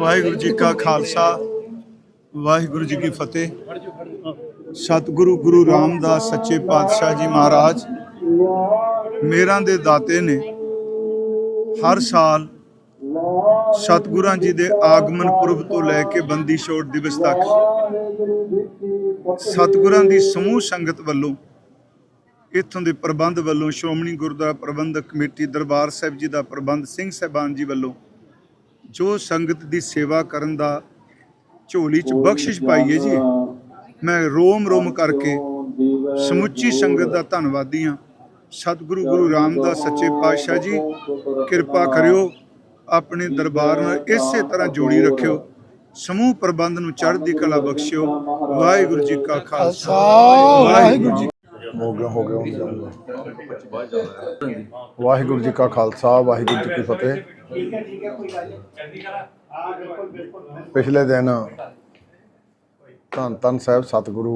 ਵਾਹਿਗੁਰੂ ਜੀ ਕਾ ਖਾਲਸਾ, ਵਾਹਿਗੁਰੂ ਜੀ ਕੀ ਫਤਿਹ। ਸਤਿਗੁਰੂ ਗੁਰੂ ਰਾਮਦਾਸ ਸੱਚੇ ਪਾਤਸ਼ਾਹ ਜੀ ਮਹਾਰਾਜ, ਮੇਰਾਂ ਦੇ ਦਾਤੇ ਨੇ ਹਰ ਸਾਲ ਸਤਿਗੁਰਾਂ ਜੀ ਦੇ ਆਗਮਨ ਪੁਰਬ ਤੋਂ ਲੈ ਕੇ ਬੰਦੀ ਛੋੜ ਦਿਵਸ ਤੱਕ ਸਤਿਗੁਰਾਂ ਦੀ ਸਮੂਹ ਸੰਗਤ ਵੱਲੋਂ, ਇੱਥੋਂ ਦੇ ਪ੍ਰਬੰਧ ਵੱਲੋਂ, ਸ਼੍ਰੋਮਣੀ ਗੁਰਦੁਆਰਾ ਪ੍ਰਬੰਧਕ ਕਮੇਟੀ ਦਰਬਾਰ ਸਾਹਿਬ ਜੀ ਦਾ ਪ੍ਰਬੰਧ ਸਿੰਘ ਸਾਹਿਬਾਨ ਜੀ ਵੱਲੋਂ ਜੋ ਸੰਗਤ ਦੀ ਸੇਵਾ ਕਰਨ ਦਾ ਝੋਲੀ 'ਚ ਬਖਸ਼ਿਸ਼ ਪਾਈ ਹੈ ਜੀ। ਮੈਂ ਰੋਮ ਰੋਮ ਕਰਕੇ ਸਮੁੱਚੀ ਸੰਗਤ ਦਾ ਧੰਨਵਾਦੀ ਹਾਂ। ਸਤਿਗੁਰੂ ਗੁਰੂ ਰਾਮਦਾਸ ਸੱਚੇ ਪਾਤਸ਼ਾਹ ਜੀ ਕਿਰਪਾ ਕਰਿਓ ਆਪਣੇ ਦਰਬਾਰ ਨਾਲ ਇਸੇ ਤਰ੍ਹਾਂ ਜੋੜੀ ਰੱਖਿਓ ਸਮੂਹ ਪ੍ਰਬੰਧ ਨੂੰ ਚੜ੍ਹਦੀ ਕਲਾ ਬਖਸ਼ਿਓ। ਵਾਹਿਗੁਰੂ ਜੀ ਕਾ ਖਾਲਸਾ। ਵਾਹਿਗੁਰੂ ਜੀ ਹੋ ਗਿਆ ਹੋ ਗਿਆ ਵਾਹਿਗੁਰੂ ਜੀ ਕਾ ਖਾਲਸਾ ਵਾਹਿਗੁਰੂ ਜੀ ਕੀ ਫਤਿਹ। ਪਿਛਲੇ ਦਿਨ ਧੰਨ ਧੰਨ ਸਾਹਿਬ ਸਤਿਗੁਰੂ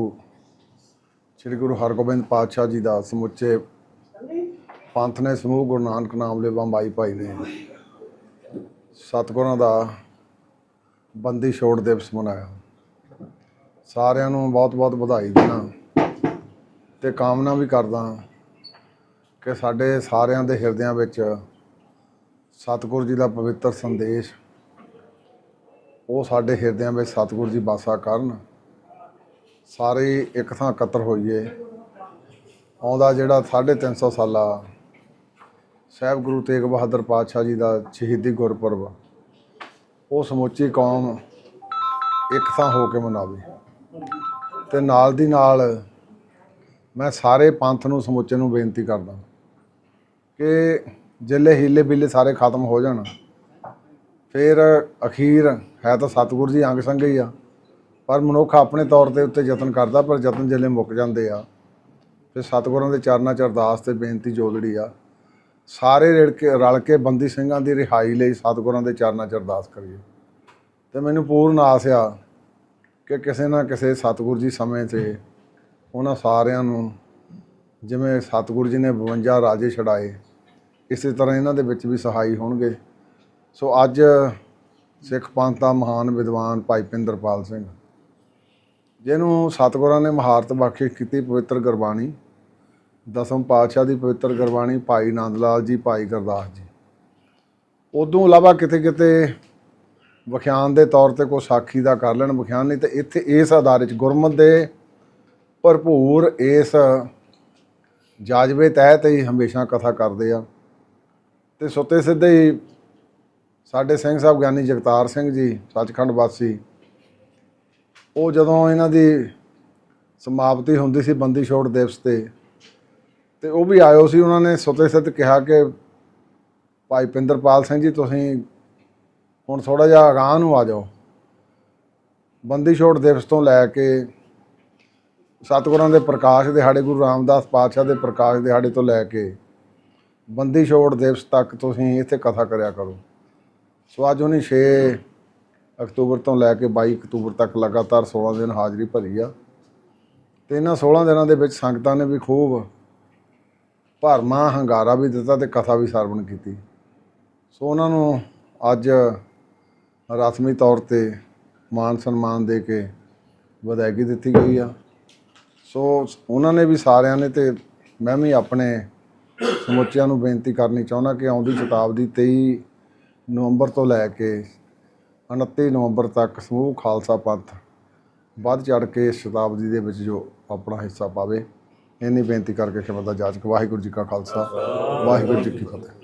ਸ੍ਰੀ ਗੁਰੂ ਹਰਗੋਬਿੰਦ ਪਾਤਸ਼ਾਹ ਜੀ ਦਾ ਸਮੁੱਚੇ ਪੰਥ ਨੇ ਸਮੂਹ ਗੁਰੂ ਨਾਨਕ ਨਾਮ ਲੈਵਾ ਮਾਈ ਭਾਈ ਨੇ ਸਤਿਗੁਰਾਂ ਦਾ ਬੰਦੀ ਛੋੜ ਦਿਵਸ ਮਨਾਇਆ। ਸਾਰਿਆਂ ਨੂੰ ਬਹੁਤ ਬਹੁਤ ਵਧਾਈ ਦੇਣਾ ਤੇ ਕਾਮਨਾ ਵੀ ਕਰਦਾ ਕਿ ਸਾਡੇ ਸਾਰਿਆਂ ਦੇ ਹਿਰਦਿਆਂ ਵਿੱਚ ਸਤਿਗੁਰੂ ਜੀ ਦਾ ਪਵਿੱਤਰ ਸੰਦੇਸ਼, ਉਹ ਸਾਡੇ ਹਿਰਦਿਆਂ ਵਿੱਚ ਸਤਿਗੁਰੂ ਜੀ ਵਾਸਾ ਕਰਨ। ਸਾਰੇ ਇੱਕ ਥਾਂ ਇਕੱਤਰ ਹੋਈਏ। ਆਉਂਦਾ ਜਿਹੜਾ 350 ਸਾਲਾ ਸਾਹਿਬ ਗੁਰੂ ਤੇਗ ਬਹਾਦਰ ਪਾਤਸ਼ਾਹ ਜੀ ਦਾ ਸ਼ਹੀਦੀ ਗੁਰਪੁਰਬ, ਉਹ ਸਮੁੱਚੀ ਕੌਮ ਇੱਕ ਥਾਂ ਹੋ ਕੇ ਮਨਾਵੇ। ਤੇ ਨਾਲ ਦੀ ਨਾਲ ਮੈਂ ਸਾਰੇ ਪੰਥ ਨੂੰ ਸਮੁੱਚੇ ਨੂੰ ਬੇਨਤੀ ਕਰਦਾ ਕਿ ਜਿੱਲੇ ਹੀਲੇ ਬਿੱਲੇ ਸਾਰੇ ਖਤਮ ਹੋ ਜਾਣ। ਫਿਰ ਅਖੀਰ ਹੈ ਤਾਂ ਸਤਿਗੁਰੂ ਜੀ ਅੰਗ ਸੰਗ ਹੀ ਆ। ਪਰ ਮਨੁੱਖ ਆਪਣੇ ਤੌਰ ਤੇ ਉੱਤੇ ਯਤਨ ਕਰਦਾ, ਪਰ ਯਤਨ ਜਿੱਲੇ ਮੁੱਕ ਜਾਂਦੇ ਆ। ਫਿਰ ਸਤਿਗੁਰਾਂ ਦੇ ਚਰਨਾਂ 'ਚ ਅਰਦਾਸ ਤੇ ਬੇਨਤੀ ਜੋਦੜੀ ਆ। ਸਾਰੇ ਰਲ ਕੇ ਰਲ ਕੇ ਬੰਦੀ ਸਿੰਘਾਂ ਦੀ ਰਿਹਾਈ ਲਈ ਸਤਿਗੁਰਾਂ ਦੇ ਚਰਨਾਂ 'ਚ ਅਰਦਾਸ ਕਰੀਏ। ਤੇ ਮੈਨੂੰ ਪੂਰਨ ਆਸ ਆ ਕਿ ਕਿਸੇ ਨਾ ਕਿਸੇ ਸਤਿਗੁਰੂ ਜੀ ਸਮੇਂ ਤੇ ਉਹਨਾਂ ਸਾਰਿਆਂ ਨੂੰ ਜਿਵੇਂ ਸਤਿਗੁਰੂ ਜੀ ਨੇ 52 ਰਾਜੇ ਛਡਾਏ ਇਸੇ ਤਰ੍ਹਾਂ ਇਹਨਾਂ ਦੇ ਵਿੱਚ ਵੀ ਸਹਾਈ ਹੋਣਗੇ। ਸੋ ਅੱਜ ਸਿੱਖ ਪੰਥ ਦਾ ਮਹਾਨ ਵਿਦਵਾਨ ਭਾਈ ਪਿੰਦਰਪਾਲ ਸਿੰਘ, ਜਿਹਨੂੰ ਸਤਿਗੁਰਾਂ ਨੇ ਮਹਾਰਤ ਬਖਸ਼ਿਸ਼ ਕੀਤੀ ਪਵਿੱਤਰ ਗੁਰਬਾਣੀ, ਦਸਮ ਪਾਤਸ਼ਾਹ ਦੀ ਪਵਿੱਤਰ ਗੁਰਬਾਣੀ ਭਾਈ ਨੰਦ ਲਾਲ ਜੀ, ਭਾਈ ਗੁਰਦਾਸ ਜੀ। ਉਦੋਂ ਇਲਾਵਾ ਕਿਤੇ ਕਿਤੇ ਵਿਖਿਆਨ ਦੇ ਤੌਰ ਤੇ ਕੋਈ ਸਾਖੀ ਦਾ ਕਰ ਲੈਣ ਵਿਖਿਆਨ ਨਹੀਂ, ਤੇ ਇੱਥੇ ਇਸ ਆਧਾਰ 'ਚ ਗੁਰਮਤ ਦੇ ਭਰਪੂਰ ਇਸ ਜਾਜਵੇ ਤਹਿਤ ਹੀ ਹਮੇਸ਼ਾ ਕਥਾ ਕਰਦੇ ਆ। ਤੇ ਸੁੱਤੇ ਸਿੱਧੇ ਹੀ ਸਾਡੇ ਸਿੰਘ ਸਾਹਿਬ ਗਿਆਨੀ ਜਗਤਾਰ ਸਿੰਘ ਜੀ, ਸੱਚਖੰਡ ਵਾਸੀ, ਉਹ ਜਦੋਂ ਇਹਨਾਂ ਦੀ ਸਮਾਪਤੀ ਹੁੰਦੀ ਸੀ ਬੰਦੀ ਛੋੜ ਦਿਵਸ ਤੇ ਤੇ ਉਹ ਵੀ ਆਇਓ ਸੀ, ਉਹਨਾਂ ਨੇ ਸੁੱਤੇ ਸਿੱਧ ਕਿਹਾ ਕਿ, ਭਾਈ ਪਿੰਦਰਪਾਲ ਸਿੰਘ ਜੀ, ਤੁਸੀਂ ਹੁਣ ਥੋੜਾ ਜਿਹਾ ਅਗਾਂਹ ਨੂੰ ਆ ਜਾਓ। ਬੰਦੀ ਛੋੜ ਦਿਵਸ ਤੋਂ ਲੈ ਕੇ ਸਤਿਗੁਰਾਂ ਦੇ ਪ੍ਰਕਾਸ਼ ਦਿਹਾੜੇ, ਗੁਰੂ ਰਾਮਦਾਸ ਪਾਤਸ਼ਾਹ ਦੇ ਪ੍ਰਕਾਸ਼ ਦਿਹਾੜੇ ਤੋਂ ਲੈ ਕੇ ਬੰਦੀ ਛੋੜ ਦਿਵਸ ਤੱਕ ਤੁਸੀਂ ਇੱਥੇ ਕਥਾ ਕਰਿਆ ਕਰੋ। ਸੋ ਅੱਜ ਉਹਨੇ 6 ਅਕਤੂਬਰ ਤੋਂ ਲੈ ਕੇ 22 ਅਕਤੂਬਰ ਤੱਕ ਲਗਾਤਾਰ 16 ਦਿਨ ਹਾਜ਼ਰੀ ਭਰੀ ਆ। ਤੇ ਇਹਨਾਂ 16 ਦਿਨਾਂ ਦੇ ਵਿੱਚ ਸੰਗਤਾਂ ਨੇ ਵੀ ਖੂਬ ਭਰਮਾ, ਹੰਗਾਰਾ ਵੀ ਦਿੱਤਾ ਤੇ ਕਥਾ ਵੀ ਸਰਵਣ ਕੀਤੀ। ਸੋ ਉਹਨਾਂ ਨੂੰ ਅੱਜ ਰਸਮੀ ਤੌਰ ਤੇ ਮਾਨ ਸਨਮਾਨ ਦੇ ਕੇ ਵਧਾਈ ਦਿੱਤੀ ਗਈ ਆ। ਸੋ ਉਹਨਾਂ ਨੇ ਵੀ ਸਾਰਿਆਂ ਨੇ ਤੇ ਮੈਂ ਵੀ ਆਪਣੇ ਸਮੁੱਚਿਆਂ ਨੂੰ ਬੇਨਤੀ ਕਰਨੀ ਚਾਹੁੰਦਾ ਕਿ ਆਉਂਦੀ ਸ਼ਤਾਬਦੀ 23 ਨਵੰਬਰ ਤੋਂ ਲੈ ਕੇ 29 ਨਵੰਬਰ ਤੱਕ ਸਮੂਹ ਖਾਲਸਾ ਪੰਥ ਵੱਧ ਚੜ ਕੇ ਇਸ ਸ਼ਤਾਬਦੀ ਦੇ ਵਿੱਚ ਜੋ ਆਪਣਾ ਹਿੱਸਾ ਪਾਵੇ, ਇੰਨੀ ਬੇਨਤੀ ਕਰਕੇ ਖਿਮਾ ਦਾ ਜਾਚਕ ਵਾਹਿਗੁਰੂ ਜੀ ਕਾ ਖਾਲਸਾ, ਵਾਹਿਗੁਰੂ ਜੀ ਕੀ ਫਤਿਹ।